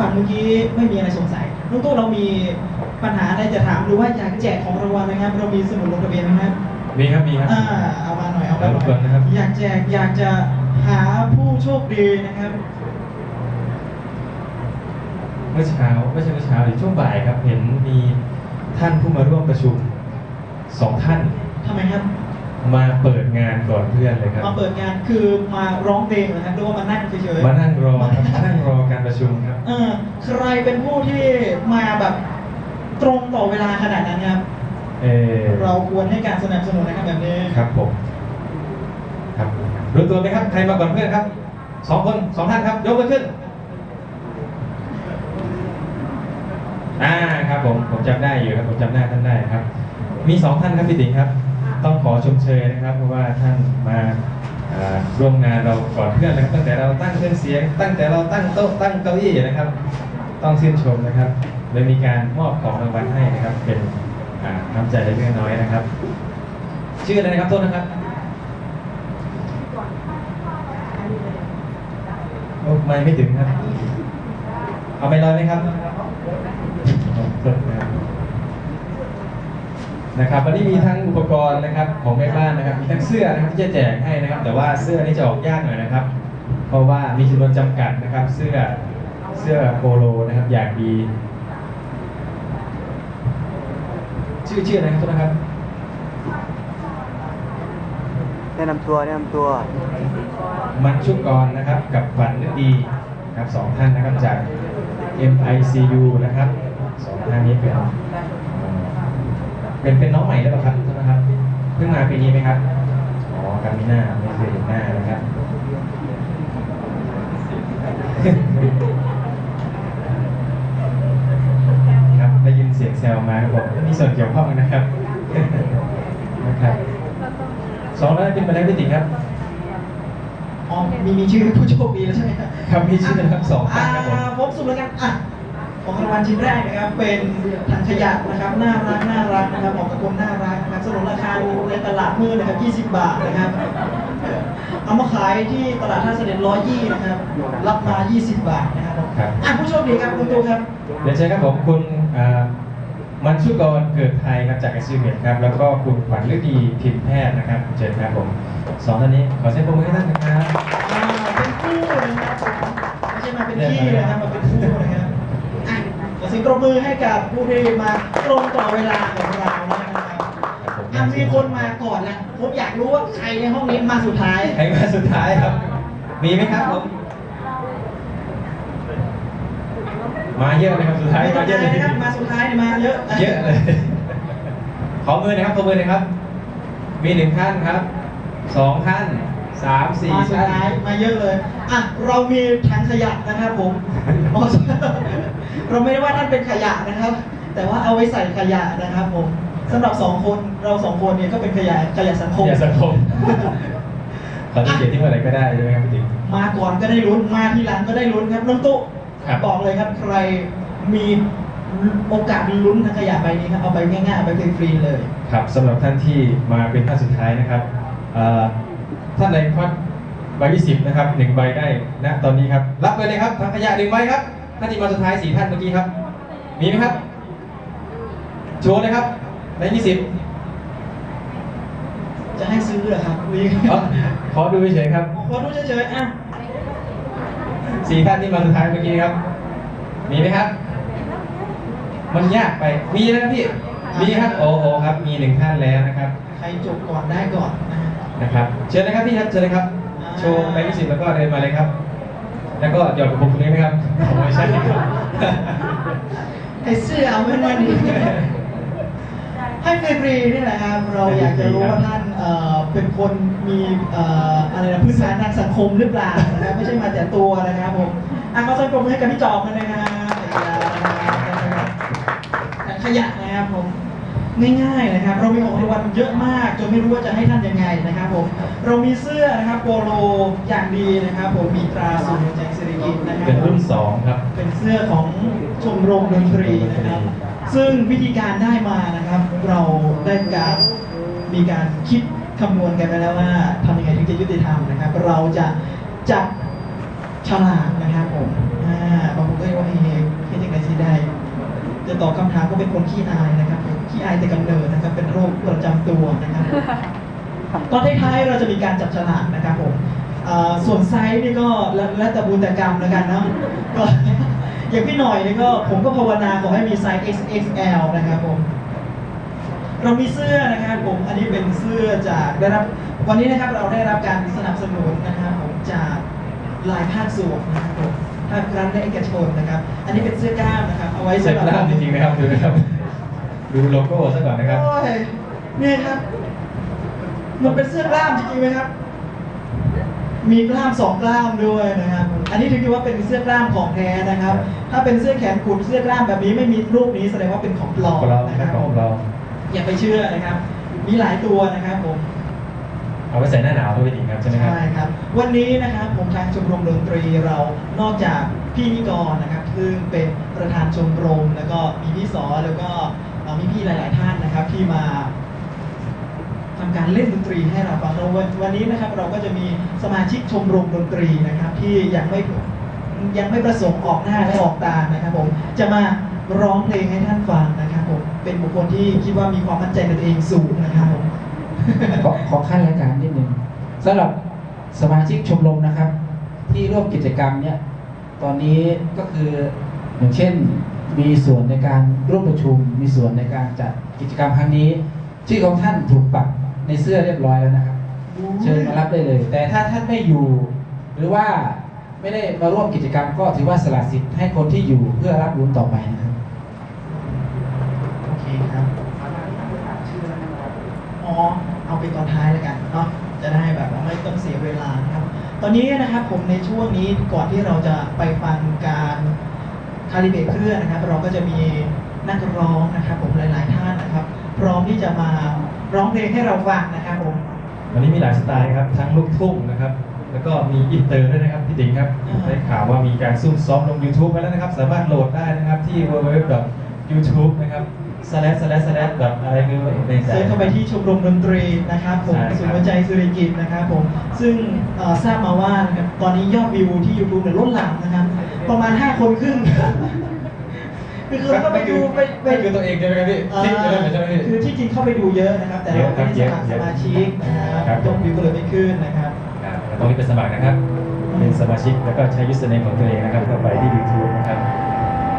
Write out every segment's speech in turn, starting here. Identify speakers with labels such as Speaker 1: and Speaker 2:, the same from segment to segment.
Speaker 1: ฟังเมื่อกี้ไม่มีอะไรสงสัยน้องตู้เรามีปัญหาอะไรจะถามหรือว่าอยากแจกของรางวัลนะครับ เรามีสมุดลงทะเบียนไหมครับ
Speaker 2: มีครับมีครับ
Speaker 1: อ่าเอามาหน่อยเอามาหน่
Speaker 2: รบกวน
Speaker 1: อย
Speaker 2: นะครับ
Speaker 1: อยากแจกอยากจะหาผู้โชคดีนะครับ
Speaker 2: เมื่อเช้าไม่ใช่เมื่อเช้าหรือช่วงบ่ายครับเห็นมีท่านผู้มาร่วมประชุมสองท่าน
Speaker 1: ทำไมครับ
Speaker 2: มาเปิดงานก่อนเพื่อนเลยครับ
Speaker 1: มาเปิดงานคือมาร้องเพลงนะครับหรือว่ามานั่งเฉยๆ
Speaker 2: มานั่งรอครับมานั่งรอการประชุมครับ
Speaker 1: เออใครเป็นผู้ที่มาแบบตรงต่อเวลาขนาดนั้นครับ
Speaker 2: เออ
Speaker 1: เราควรให้การสนับสนุนนะครับแบบนี้
Speaker 2: ครับผมครับรู้ตัวไหมครับใครมาก่อนเพื่อนครับสองคนสองท่านครับ ยกมือขึ้นอ่าครับผมผมจำได้อยู่ครับผมจำหน้าท่านได้ครับ มีสองท่านครับพี่ติ๋งครับ ต้องขอชมเชยนะครับ เพราะว่าท่านมาร่วมงานเราก่อนเพื่อนนะครับตั้งแต่เราตั้งเครื่องเสียง ตั้งแต่เราตั้งโต๊ะตั้งเก้าอี้นะครับ ต้องชื่นชมนะครับเลยมีการมอบของรางวัลให้นะครับ เป็นน้ำใจเล็กน้อยนะครับ ชื่ออะไรนะครับโทษนะครับโอ้ไม่ไม่ถึงครับ เอาไม่ลอยไหมครับ นะครับนะครับวันนี้มีทั้งอุปกรณ์นะครับของแม่บ้านนะครับ มีทั้งเสื้อนะครับที่จะแจกให้นะครับ แต่ว่าเสื้อนี่จะออกยากหน่อยนะครับ เพราะว่ามีจำนวนจำกัดนะครับ เสื้อเสื้อโปโลนะครับอย่างดีชื่อชื่ออะไรครับโทษนะครับ
Speaker 3: แนะนำตัวแนะนำตัว
Speaker 2: มันชุกกรนะครับกับฝันฤดีครับสองท่านนะครับจาก MICU นะครับสองท่านนี้เป็น เอ่อเป็นเป็นน้องใหม่หรือเปล่าครับท่านนะครับเพิ่งมาปีนี้ไหมครับอ๋อการมีหน้าไม่เคยเห็นหน้านะครับครับได้ยินเสียงแซวมาครับบอกมีส่วนเกี่ยวข้องนะครับนะครับสองท่านเป็นมาได้พิติครับ
Speaker 1: อ๋อมีมีชื่อผู้โชคดีแล้วใช่ไหมครับ
Speaker 2: ครับมีชื่อนะครับสองท่านครับผม
Speaker 1: อ่าผมสุ่มแล้วกันอะ ของรางวัลชิ้นแรกนะครับ เป็นถังขยะนะครับน่ารักน่ารักนะครับเหมาะกับคนน่ารักนะครับสนุนราคาในตลาดมืดนะครับ20 บาทนะครับเอ่อเอามาขายที่ตลาดท่าเสด็จร้อยยี่นะครับ รับมา 20 บาทนะครับผม
Speaker 2: ครับ
Speaker 1: อะผู้โชคดีครับคุณตูครับ
Speaker 2: เดี๋ยวเชิญครับผมคุณอ่ามันชุกรเกิดไทยครับจากไอซีเมครับแล้วก็คุณขวัญฤดีพิมพ์แพทย์นะครับเชิญครับผมสองท่านนี้ขอเสียงปรบมือให้ท่านนะครับ
Speaker 1: อ่าเป็นคู่นะครับผมไม่ใช่มาเป็นขี้นะครับมาเป็นคู่นะครับอะขอเสียงปรบมือให้กับผู้ที่มาตรงต่อเวลาของเรานะครับอะมีคนมาก่อนแล้วผมอยากรู้ว่าใครในห้องนี้มาสุดท้าย
Speaker 2: ใครมาสุดท้ายครับ มีไหมครับผม มาเยอะเลยครับสุดท้าย
Speaker 1: ไม่ต้
Speaker 2: มา
Speaker 1: อง
Speaker 2: เยอะเลย
Speaker 1: นะครับมาสุดท้ายเนี่ยมาเยอะ
Speaker 2: เยอะเลย ขอมือหนะครับขอมือหนะครับ มีหนึ่งท่านครับสองท่านสามสี่
Speaker 1: มาสุด
Speaker 2: ท่าน
Speaker 1: ท้ายมาเยอะเลยอะเรามีถังขยะนะครับผมอ๋อ เราไม่ได้ว่าท่านเป็นขยะนะครับ แต่ว่าเอาไว้ใส่ขยะนะครับผมสำหรับสองคนเราสองคนเนี่ยก็เป็นขยะขยะสังคม
Speaker 2: อย่าสังคมขอที่เกียรติที่เมื่อไหร่ก็ได้ใช่ไหมครับพี่ติ๊ก
Speaker 1: มาก่อนก็ได้ลุ้นมาทีหลังก็ได้ลุ้นครับน้องตุ๊
Speaker 2: ครับ
Speaker 1: บอกเลยครับใครมีโอกาสลุ้นถังขยะใบนี้ครับเอาไปง่ายๆเอาไปฟรีๆเลย
Speaker 2: ครับสำหรับท่านที่มาเป็นท่านสุดท้ายนะครับเอ่อท่านใดควักใบยี่สิบนะครับหนึ่งใบได้ณตอนนี้ครับ รับไปเลยครับทางขยะหนึ่งใบครับ ท่านที่มาสุดท้ายสี่ท่านเมื่อกี้ครับ มีไหมครับ โชว์เลยครับใบยี่สิบ
Speaker 1: จะให้ซื้อเหรอครับวี
Speaker 2: ขอดูเฉยๆครับ
Speaker 1: ขอดูเฉยๆอะ
Speaker 2: สี่ท่านที่มาสุดท้ายเมื่อกี้ครับ มีไหมครับ มันยากไป มีนะพี่ มีครับโอ้โหครับ มีหนึ่งท่านแล้วนะครับ
Speaker 1: ใครจบก่อนได้ก่อนนะฮะ
Speaker 2: นะครับ เชิญนะครับพี่ครับ เชิญเลยครับ
Speaker 1: อ่า
Speaker 2: โชว์ใบยี่สิบแล้วก็เดินมาเลยครับ แล้วก็หยอดกระปุกตรงนี้ไหมครับอ๋อไม่ใช่
Speaker 1: ไอ้เสื้อเอาไว้นั่นดีให้ฟรีนี่แหละครับ เราอยากจะรู้ว่าท่านเป็นคนมีอะไรนะพื้นฐานทางสังคมหรือเปล่านะครับไม่ใช่มาแต่ตัวนะครับผมอะขอสังคมให้กับพี่จอมกันนะครับขยะนะครับผมง่ายๆนะครับ เรามีของรางวัลเยอะมากจนไม่รู้ว่าจะให้ท่านยังไงนะครับผม เรามีเสื้อนะครับโปโลอย่างดีนะครับผมมีตราสูงแจงสิริกิตนะครับ
Speaker 2: เป็นรุ่นสองครับ
Speaker 1: เป็นเสื้อของชมรมดนตรีนะครับ ซึ่งวิธีการได้มานะครับ เราได้การมีการคิดคำนวณกันไปแล้วว่าทำยังไงถึงจะยุติธรรมนะครับ เราจะจับฉลากนะครับผมอ่าบางคนก็เรียกว่าเฮตอบคำถามก็เป็นคนขี้อายนะครับผมขี้อายแต่กำเนิดนะครับเป็นโรคประจำตัวนะครับ ตอนท้ายๆเราจะมีการจับฉลากนะครับผมเอ่อส่วนไซส์นี่ก็แล้วแล้วแต่บุญแต่กรรมแล้วกันเนาะก็อย่างพี่หน่อยนี่ก็ผมก็ภาวนาขอให้มีไซส์ XXL นะครับผมเรามีเสื้อนะครับผมอันนี้เป็นเสื้อจากได้รับวันนี้นะครับเราได้รับการสนับสนุนนะครับผมจากหลายภาคส่วนนะครับผมภาครัฐและเอกชนนะครับ อันนี้เป็นเสื้อกล้ามนะครับเอาไว้
Speaker 2: เสร็จ
Speaker 1: สำหรับ
Speaker 2: แล้วจริงๆนะครับดูนะครับดูโลโก้ซะก่อนนะครับ
Speaker 1: โอ้ยนี่ครับ มันเป็นเสื้อกล้ามจริงๆไหมครับ มีกล้ามสองกล้ามด้วยนะครับ อันนี้ถือว่าเป็นเสื้อกล้ามของแท้นะครับ ถ้าเป็นเสื้อแขนกุดเสื้อกล้ามแบบนี้ไม่มีรูปนี้แสดงว่าเป็นของปลอม
Speaker 2: ของปลอม
Speaker 1: นะครับ
Speaker 2: ของปลอม
Speaker 1: อย่าไปเชื่อนะครับ มีหลายตัวนะครับผม
Speaker 2: เอาไว้ใส่หน้าหนาวด้วยจริงครับใช่ไหมครับ
Speaker 1: ใช่ครับ วันนี้นะครับผมทางชมรมดนตรีเรานอกจากพี่นิกรนะครับซึ่งเป็นประธานชมรมแล้วก็มีพี่สอแล้วก็เอ่อมีพี่หลาย ๆ ท่านนะครับที่มา ทำการเล่นดนตรีให้เราฟังวันวันนี้นะครับเราก็จะมีสมาชิกชมรมดนตรีนะครับ ที่ยังไม่ยังไม่ประสงค์ออกหน้าและออกตานะครับผมจะมาร้องเพลงให้ท่านฟังนะครับผมเป็นบุคคลที่คิดว่ามีความมั่นใจในตัวเองสูงนะครับผม
Speaker 4: ขอขอขั้นรายการนิดหนึ่งสำหรับสมาชิกชมรมนะครับ ที่ร่วมกิจกรรมเนี่ยตอนนี้ก็คืออย่างเช่นมีส่วนในการร่วมประชุม มีส่วนในการจัดกิจกรรมครั้งนี้ ชื่อของท่านถูกปัก ในเสื้อเรียบร้อยแล้วนะครับ เชิญมารับได้เลย แต่ถ้าท่านไม่อยู่ หรือว่าไม่ได้มาร่วมกิจกรรมก็ถือว่าสละสิทธิ์ให้คนที่อยู่เพื่อรับบุญต่อไปนะครับ
Speaker 1: โอเคครับอ๋อเอาไปตอนท้ายแล้วกันเนาะจะได้แบบว่าไม่ต้องเสียเวลานะครับ ตอนนี้นะครับผมในช่วงนี้ก่อนที่เราจะไปฟังการคาลิเบตเครื่องนะครับ เราก็จะมีนักร้องนะครับ ผมหลาย ๆ ท่านนะครับ พร้อมที่จะมา ร้องเพลงให้เราฟังนะครับผม
Speaker 2: วันนี้มีหลายสไตล์ครับทั้งลูกทุ่งนะครับ แล้วก็มีอินเตอร์ด้วยนะครับพี่ติ๋งครับ
Speaker 1: อ่า
Speaker 2: ได้ข่าวว่ามีการซุ่มซ้อมลง YouTube ไปแล้วนะครับ สามารถโหลดได้นะครับที่ www.youtube นะครับ slash slash slash แบบอะไรไม่รู้ในใจ
Speaker 1: เซิร์ชเข้าไปที่ชมรมดนตรีนะครับผม
Speaker 2: ใช่ครับ
Speaker 1: ศูนย์หัวใจสุริกิจนะครับผมซึ่งเอ่อทราบมาว่านะครับตอนนี้ยอดวิวที่ YouTube เนี่ยล้นหลามนะครับ ประมาณ 5 คนครึ่ง คือเขาก็ไปดูไปไป
Speaker 2: ไม่คือตัวเองใช่ไหมครับพี่
Speaker 1: อ่า
Speaker 2: ที่เยอะเลยใช่ไหมพี่
Speaker 1: คือที่จริงเข้าไปดูเยอะนะครับ แต่เราไม่ได้สมัครสมาชิกนะครับ
Speaker 2: ครับ
Speaker 1: ยอดวิวก็เลยไม่ขึ้นนะครับ
Speaker 2: อ่าต้องรีบไปสมัครนะครับ เป็นสมาชิกแล้วก็ใช้ยูสเนมของตัวเองนะครับเข้าไปที่ YouTube นะครับ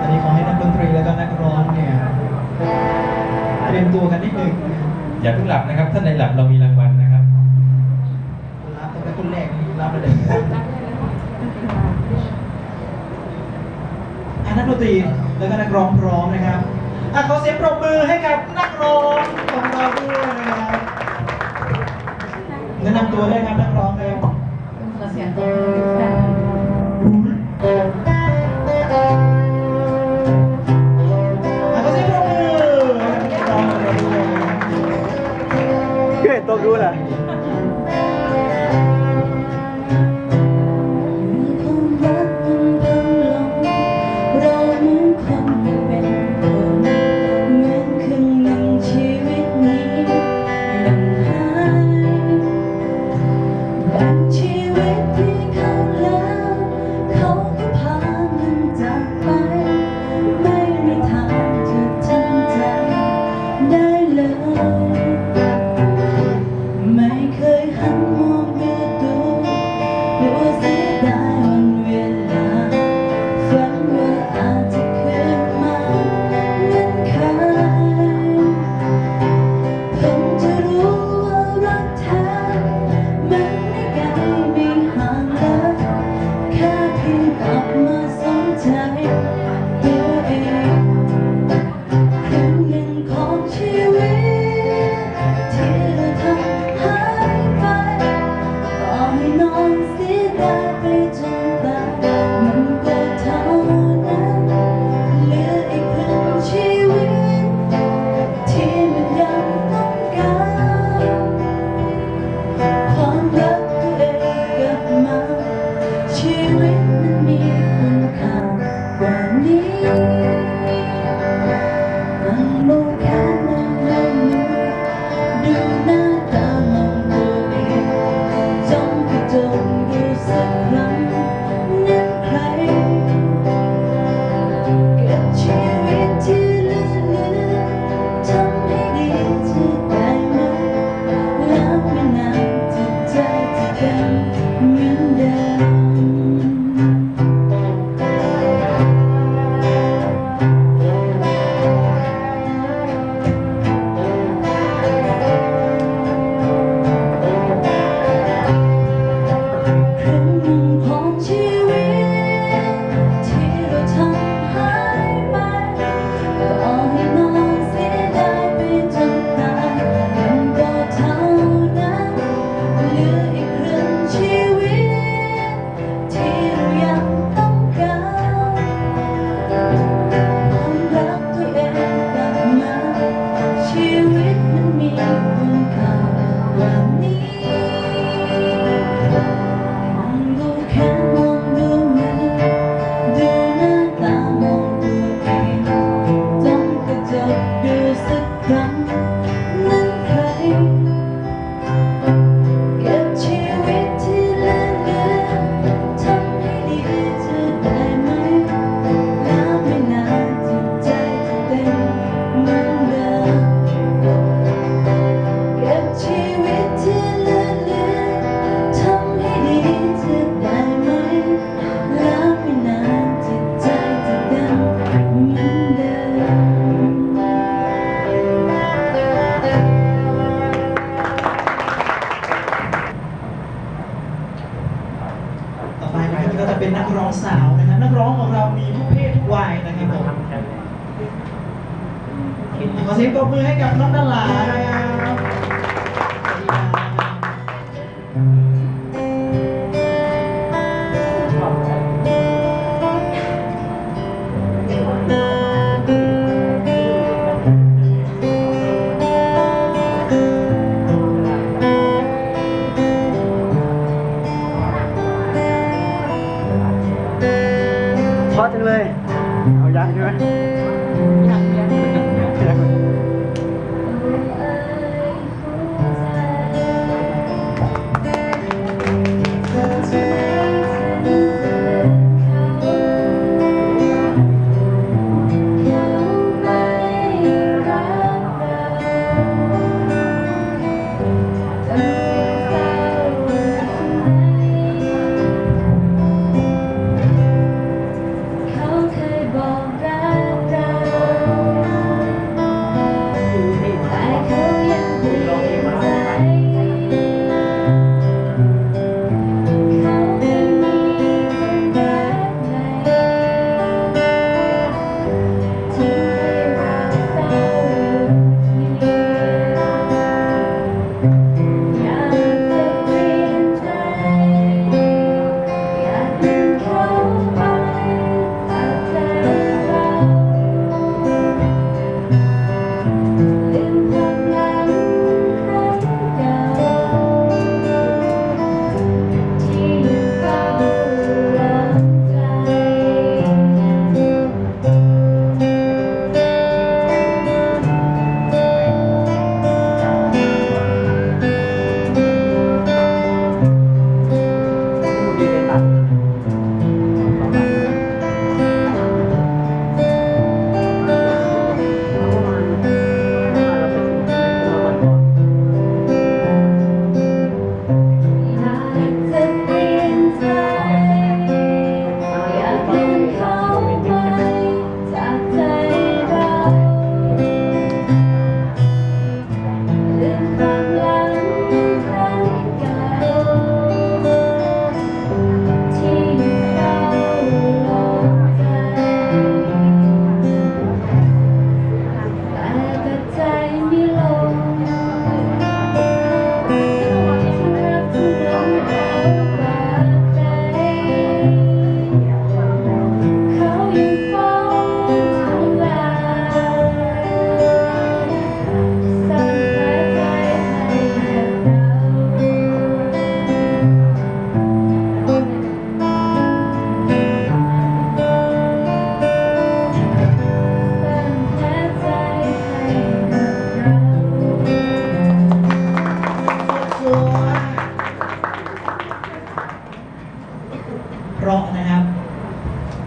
Speaker 1: ตอนนี้ขอให้นักดนตรีแล้วก็นักร้องเนี่ยเตรียมตัวกันนิดหนึ่ง
Speaker 2: อย่าเพิ่งหลับนะครับ ถ้าในหลับเรามีรางวัลนะครับ
Speaker 1: คุณรับแต่คนแรกนี่รับระดับอะนักดนตรีแล้วก็นักร้อง พร้อมนะครับอะขอเสียงปรบมือให้กับนักร้องของเราด้วยนะครับแนะนำตัวด้วยครับนักร้องเลย
Speaker 5: ขอเสียงตบมือทุกท่าน
Speaker 1: อะขอเสียงปรบมือให้กับนักร้องเราด้วยนะค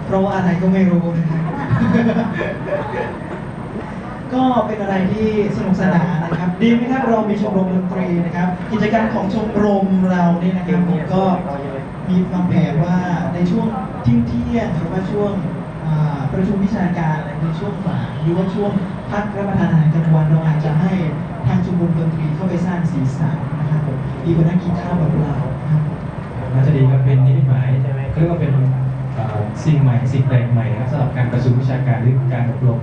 Speaker 3: เพ
Speaker 5: ราะว่า
Speaker 3: อะ
Speaker 5: ไรก็ไม่รู้นะ
Speaker 1: ครับ ก็เป็นอะไรที่สนุกสนานนะครับ ดีไหมครับเรามีชมรมดนตรีนะครับ กิจกรรมของชมรมเรานี่นะครับผมก็มีวางแผนว่าในช่วงเที่ยงเที่ยงหรือว่าช่วงประชุมวิชาการอะไรในช่วงบ่ายหรือว่าช่วงพักรับประทานอาหารกลางวันเราอาจจะให้ทางชมรมดนตรีเข้าไปสร้างสีสันนะครับผมดีกว่านั่งกินข้าวแบบเรานะครับ
Speaker 2: น่าจะดีครับเป็นนิมิตหมายใช่ไหมเรียกว่าเป็น สิ่งใหม่สิ่งแปลกใหม่นะครับสำหรับการประชุมวิชาการหรือการอบรม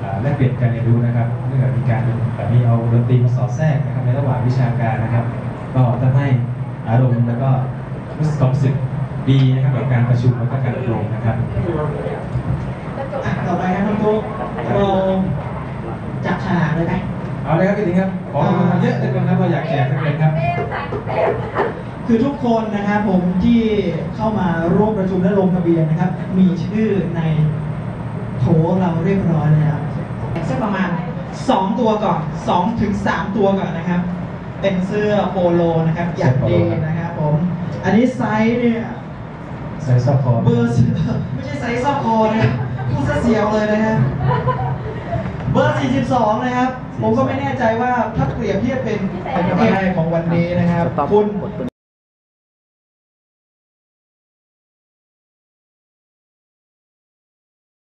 Speaker 2: เอ่อแลกเปลี่ยนการเรียนรู้นะครับเนื่องจากมีการแบบมีเอาดนตรีมาสอดแทรกนะครับในระหว่างวิชาการนะครับ ก็ทำให้อารมณ์แล้วก็รู้สึกความรู้สึกดีนะครับกับการประชุมแล้วก็การอบรมนะครับ
Speaker 1: อะต่อไปครับน้องตุ๊กเราจับฉลากเลยไหม
Speaker 2: เอาเลยครับพี่ติ๋งครับขอมาเยอะเลยครับเราอยากแจกสักเลยครับ
Speaker 1: คือทุกคนนะครับผมที่เข้ามาร่วมประชุมและลงทะเบียนนะครับ มีชื่อในโถเราเรียบร้อยแล้วสักประมาณ 2 ตัวก่อน2ถึง3ตัวก่อนนะครับ เป็นเสื้อโปโลนะครับ อย่างดีนะครับผม อันนี้ไซส์เนี่ย
Speaker 2: ใส่ซอกคอ
Speaker 1: เบอร์ไม่ใช่ไซส์ซอกคอนะครับพูดซะเสียวเลยนะครับเบอร์ 42 นะครับ ผมก็ไม่แน่ใจว่าถ้าเปรียบเทียบเป็นเป็นประเภทของวันนี้นะครับ
Speaker 3: สต็อป
Speaker 1: คุณ
Speaker 3: กดปุ่ม